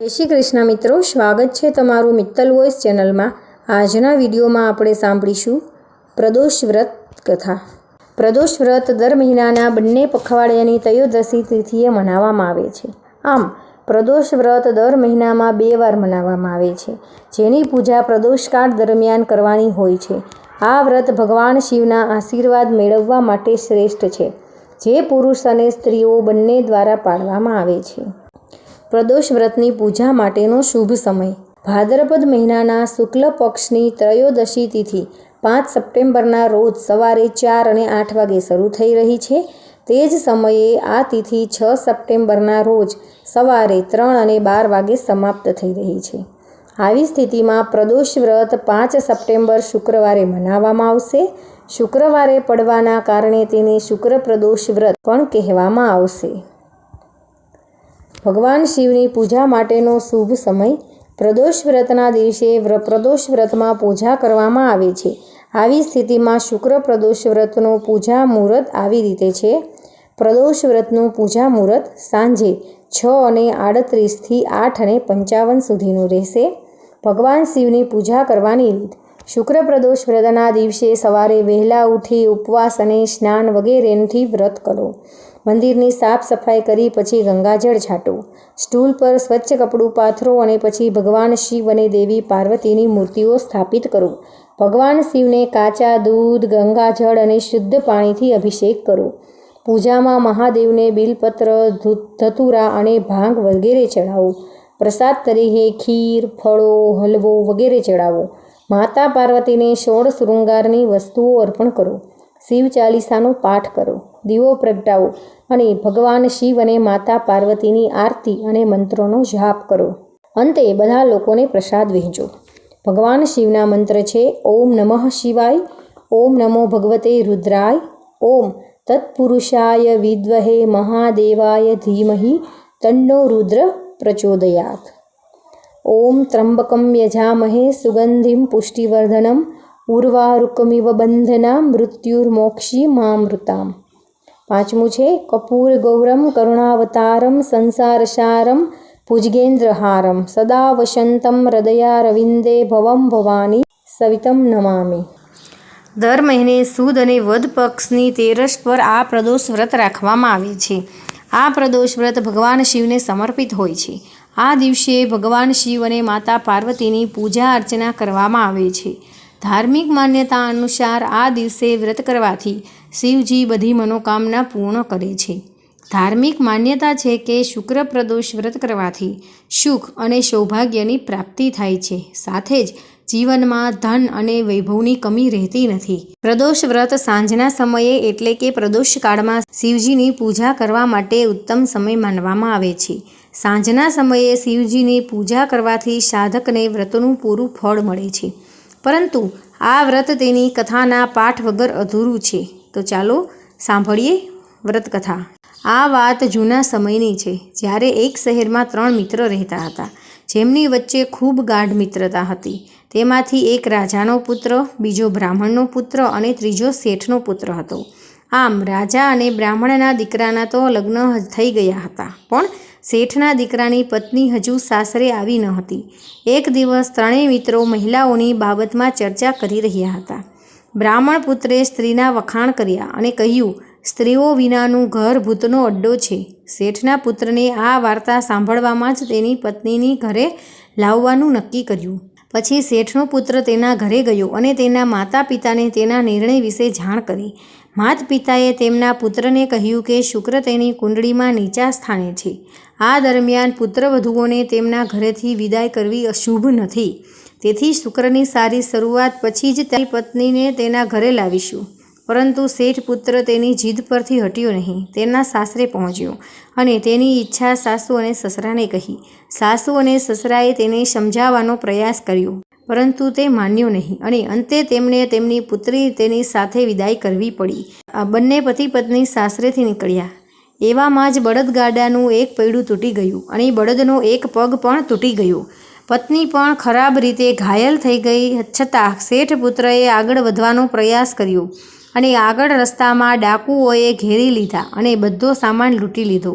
જય શ્રી કૃષ્ણ મિત્રો, સ્વાગત છે તમારું મિત્તલ વોઇસ ચેનલમાં. આજના વિડીયોમાં આપણે સાંભળીશું પ્રદોષ વ્રત કથા. પ્રદોષ વ્રત દર મહિનાના બંને પખવાડિયાની તયોદશી તિથિએ મનાવવામાં આવે છે. આમ, પ્રદોષ વ્રત દર મહિનામાં બે વાર મનાવવામાં આવે છે, જેની પૂજા પ્રદોષકાળ દરમિયાન કરવાની હોય છે. આ વ્રત ભગવાન શિવના આશીર્વાદ મેળવવા માટે શ્રેષ્ઠ છે, જે પુરુષ અને સ્ત્રીઓ બંને દ્વારા પાળવામાં આવે છે. પ્રદોષ વ્રતની પૂજા માટેનો શુભ સમય. ભાદ્રપદ મહિનાના શુક્લ પક્ષની ત્રયોદશી તિથિ પાંચ સપ્ટેમ્બરના રોજ સવારે ચાર અને આઠ વાગે શરૂ થઈ રહી છે. તે જ સમયે આ તિથિ છ સપ્ટેમ્બરના રોજ સવારે ત્રણ અને બાર વાગે સમાપ્ત થઈ રહી છે. આવી સ્થિતિમાં પ્રદોષ વ્રત પાંચ સપ્ટેમ્બર શુક્રવારે મનાવવામાં આવશે. શુક્રવારે પડવાના કારણે તેને શુક્ર પ્રદોષ વ્રત પણ કહેવામાં આવશે. ભગવાન શિવની પૂજા માટેનો શુભ સમય પ્રદોષ વ્રતના દિવસે પ્રદોષ વ્રતમાં પૂજા કરવામાં આવે છે. આવી સ્થિતિમાં શુક્ર પ્રદોષ વ્રતનો પૂજા મુહૂર્ત આવી રીતે છે. પ્રદોષ વ્રતનું પૂજા મુહૂર્ત સાંજે છ અને આડત્રીસથી આઠ અને પંચાવન સુધીનું રહેશે. ભગવાન શિવની પૂજા કરવાની રીત શુક્ર પ્રદોષ વ્રતના દિવસે સવારે વહેલા ઉઠી ઉપવાસ અને સ્નાન વગેરેથી વ્રત કરો. મંદિરની સાફ સફાઈ કરી પછી ગંગાજળ છાંટો. સ્ટૂલ પર સ્વચ્છ કપડું પાથરો અને પછી ભગવાન શિવ અને દેવી પાર્વતીની મૂર્તિઓ સ્થાપિત કરો. ભગવાન શિવને કાચા દૂધ, ગંગાજળ અને શુદ્ધ પાણીથી અભિષેક કરો. પૂજામાં મહાદેવને બિલપત્ર ધતુરા અને ભાંગ વગેરે ચડાવો પ્રસાદ તરીકે ખીર, ફળો, હલવો વગેરે ચડાવો માતા પાર્વતીને સોળ શૃંગારની વસ્તુઓ અર્પણ કરો. શિવ ચાલીસાનો પાઠ કરો. દીવો પ્રગટાવો અને ભગવાન શિવ અને માતા પાર્વતીની આરતી અને મંત્રોનો જાપ કરો. અંતે બધા લોકોને પ્રસાદ વહેંચો. ભગવાન શિવના મંત્ર છે, ઓમ નમઃ શિવાય, ઓમ નમો ભગવતે રુદ્રાય, ઓમ તત્પુરુષાય વિદ્વહે મહાદેવાય ધીમહી, તન્નો રુદ્ર પ્રચોદયાત. ઓમ ત્રંબકમ યજામહે સુગંધિમ પુષ્ટિવર્ધનમ ઉર્વારુકમિવ બંધના મૃત્યુર્મોક્ષી મામૃતામ પાંચમું છે કપૂર ગૌરમ કરુણાવતારમ સંસારસારમ ભુજગેન્દ્રહારમ સદા વસંતમ હૃદયા રવિંદે ભવમ ભવાની સવિતમ નમામી દર મહિને સુદ અને વધ પક્ષની તેરસ પર આ પ્રદોષ વ્રત રાખવામાં આવે છે. આ પ્રદોષ વ્રત ભગવાન શિવને સમર્પિત હોય છે. આ દિવસે ભગવાન શિવ અને માતા પાર્વતીની પૂજા અર્ચના કરવામાં આવે છે. ધાર્મિક માન્યતા અનુસાર આ દિવસે વ્રત કરવાથી શિવજી બધી મનોકામના પૂર્ણ કરે છે. ધાર્મિક માન્યતા છે કે શુક્ર પ્રદોષ વ્રત કરવાથી સુખ અને સૌભાગ્યની પ્રાપ્તિ થાય છે. સાથે જ જીવનમાં ધન અને વૈભવની કમી રહેતી નથી. પ્રદોષ વ્રત સાંજના સમયે એટલે કે પ્રદોષ કાળમાં શિવજીની પૂજા કરવા માટે ઉત્તમ સમય માનવામાં આવે છે. સાંજના સમયે શિવજીની પૂજા કરવાથી સાધકને વ્રતનું પૂરું ફળ મળે છે. પરંતુ આ વ્રત તેની કથાના પાઠ વગર અધૂરું છે. તો ચાલો સાંભળીએ વ્રત કથા આ વાત જૂના સમયની છે. જ્યારે એક શહેરમાં ત્રણ મિત્ર રહેતા હતા. જેમની વચ્ચે ખૂબ ગાઢ મિત્રતા હતી. તેમાંથી એક રાજાનો પુત્ર, બીજો બ્રાહ્મણનો પુત્ર અને ત્રીજો શેઠનો પુત્ર હતો. આમ રાજા અને બ્રાહ્મણના દીકરાના તો લગ્ન થઈ ગયા હતા. પણ શેઠના દીકરાની પત્ની હજુ સાસરે આવી ન હતી. એક દિવસ ત્રણેય મિત્રો મહિલાઓની બાબતમાં ચર્ચા કરી રહ્યા હતા. બ્રાહ્મણ પુત્રે સ્ત્રીના વખાણ કર્યા અને કહ્યું, સ્ત્રીઓ વિનાનું ઘર ભૂતનો અડ્ડો છે. શેઠના પુત્રને આ વાર્તા સાંભળવામાં જ તેની પત્નીની ઘરે લાવવાનું નક્કી કર્યું. પછી શેઠનો પુત્ર તેના ઘરે ગયો અને તેના માતા પિતાને તેના નિર્ણય વિશે જાણ કરી. માત પિતાએ તેમના પુત્રને કહ્યું કે શુક્ર તેની કુંડળીમાં નીચા સ્થાને છે. આ દરમિયાન પુત્રવધુઓને તેમના ઘરેથી વિદાય કરવી અશુભ નથી. તેથી શુક્રની સારી શરૂઆત પછી જ તેની પત્નીને તેના ઘરે લાવીશું. પરંતુ શેઠ પુત્ર તેની જીદ પરથી હટ્યો નહીં. તેના સાસરે પહોંચ્યો અને તેની ઈચ્છા સાસુ અને સસરાને કહી. સાસુ અને સસરાએ તેને સમજાવવાનો પ્રયાસ કર્યો, પરંતુ તે માન્યો નહીં અને અંતે તેમને તેમની પુત્રી તેની સાથે વિદાય કરવી પડી. આ બંને પતિ પત્ની સાસરેથી નીકળ્યા. એવામાં જ બળદગાડાનું એક પૈડું તૂટી ગયું અને બળદનો એક પગ પણ તૂટી ગયો. પત્ની પણ ખરાબ રીતે ઘાયલ થઈ ગઈ, છતાં શેઠ પુત્રએ આગળ વધવાનો પ્રયાસ કર્યો. અને આગળ રસ્તામાં ડાકુઓએ ઘેરી લીધા અને બધો સામાન લૂંટી લીધો.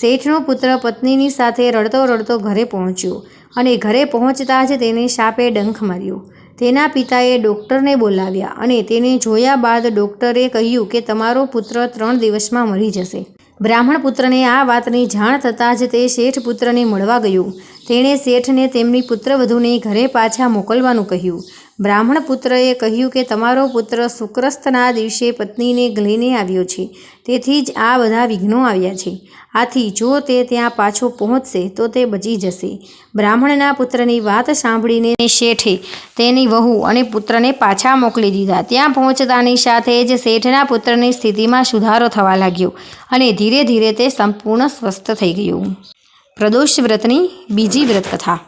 શેઠનો પુત્ર પત્નીની સાથે રડતો રડતો ઘરે પહોંચ્યો અને ઘરે પહોંચતા જ તેને સાપે ડંખ માર્યો. તેના પિતાએ ડૉક્ટરને બોલાવ્યા અને તેને જોયા બાદ ડૉક્ટરે કહ્યું કે તમારો પુત્ર ત્રણ દિવસમાં મરી જશે. બ્રાહ્મણ પુત્રને આ વાતની જાણ થતાં જ તે શેઠ પુત્રને મળવા ગયો. તેણે શેઠને તેમની પુત્રવધૂને ઘરે પાછા મોકલવાનું કહ્યું. બ્રાહ્મણ પુત્રએ કહ્યું કે તમારો પુત્ર શુક્રસ્તના દિવસે પત્નીને લઈને આવ્યો છે. તેથી જ આ બધા વિઘ્નો આવ્યા છે. આથી જો તે ત્યાં પાછો પહોંચશે, તો તે બચી જશે. બ્રાહ્મણના પુત્રની વાત સાંભળીને શેઠે તેની વહુ અને પુત્રને પાછા મોકલી દીધા. ત્યાં પહોંચતાની સાથે જ શેઠના પુત્રની સ્થિતિમાં સુધારો થવા લાગ્યો અને ધીરે ધીરે તે સંપૂર્ણ સ્વસ્થ થઈ ગયું. પ્રદોષ વ્રતની બીજી વ્રત કથા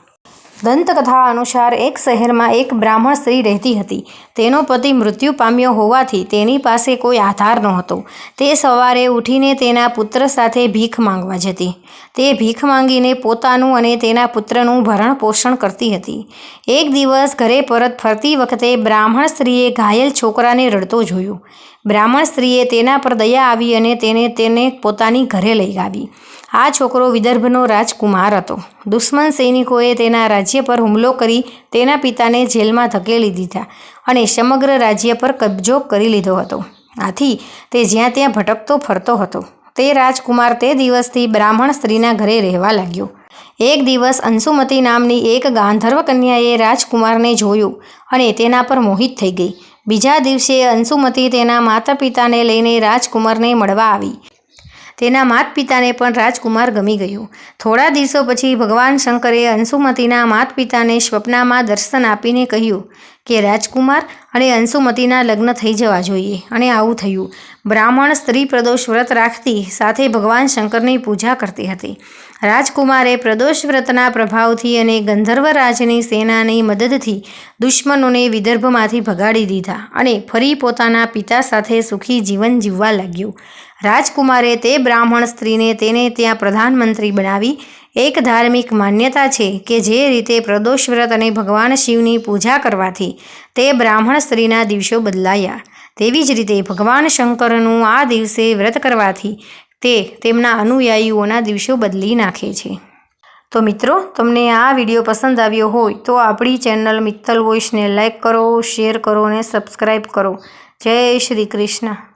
દંતકથા અનુસાર એક શહેરમાં એક બ્રાહ્મણ સ્ત્રી રહેતી હતી. તેનો પતિ મૃત્યુ પામ્યો હોવાથી તેની પાસે કોઈ આધાર નહોતો. તે સવારે ઉઠીને તેના પુત્ર સાથે ભીખ માંગવા જતી. તે ભીખ માંગીને પોતાનું અને તેના પુત્રનું ભરણ પોષણ કરતી હતી. એક દિવસ ઘરે પરત ફરતી વખતે બ્રાહ્મણ સ્ત્રીએ ઘાયલ છોકરાને રડતો જોયો. બ્રાહ્મણ સ્ત્રીએ તેના પર દયા આવી અને તેને તેને પોતાની ઘરે લઈ આવી આ છોકરો વિદર્ભનો રાજકુમાર હતો. દુશ્મન સૈનિકોએ તેના રાજ્ય પર હુમલો કરી તેના પિતાને જેલમાં ધકેલી દીધા અને સમગ્ર રાજ્ય પર કબજો કરી લીધો હતો. આથી તે જ્યાં ત્યાં ભટકતો ફરતો હતો. તે રાજકુમાર તે દિવસથી બ્રાહ્મણ સ્ત્રીના ઘરે રહેવા લાગ્યો. એક દિવસ અંશુમતી નામની એક ગાંધર્વ કન્યાએ રાજકુમારને જોયું અને તેના પર મોહિત થઈ ગઈ. બીજા દિવસે અંશુમતી તેના માતા પિતાને લઈને રાજકુમારને મળવા આવી. તેના માત પિતાને પણ રાજકુમાર ગમી ગયો. થોડા દિવસો પછી ભગવાન શંકરે અંશુમતીના માત પિતાને સ્વપ્નામાં દર્શન આપીને કહ્યું કે, રાજકુમાર અને અંશુમતીના લગ્ન થઈ જવા જોઈએ અને આવું થયું. બ્રાહ્મણ સ્ત્રી પ્રદોષ વ્રત રાખતી સાથે ભગવાન શંકરની પૂજા કરતી હતી. રાજકુમારે પ્રદોષ વ્રતના પ્રભાવથી અને ગંધર્વરાજની સેનાની મદદથી દુશ્મનોને વિદર્ભમાંથી ભગાડી દીધા અને ફરી પોતાના પિતા સાથે સુખી જીવન જીવવા લાગ્યું. રાજકુમારે તે બ્રાહ્મણ સ્ત્રીને તેને ત્યાં પ્રધાનમંત્રી બનાવી. એક ધાર્મિક માન્યતા છે કે જે રીતે પ્રદોષ વ્રત અને ભગવાન શિવની પૂજા કરવાથી તે બ્રાહ્મણ સ્ત્રીના દિવસો બદલાયા. તેવી જ રીતે ભગવાન શંકરનું આ દિવસે વ્રત કરવાથી તે તેમના અનુયાયીઓના દિવસો બદલી નાખે છે. તો મિત્રો, તમને આ વીડિયો પસંદ આવ્યો હોય તો આપણી ચેનલ મિત્તલ વોઇસને લાઇક કરો, શેર કરો અને સબસ્ક્રાઈબ કરો. જય શ્રી કૃષ્ણ.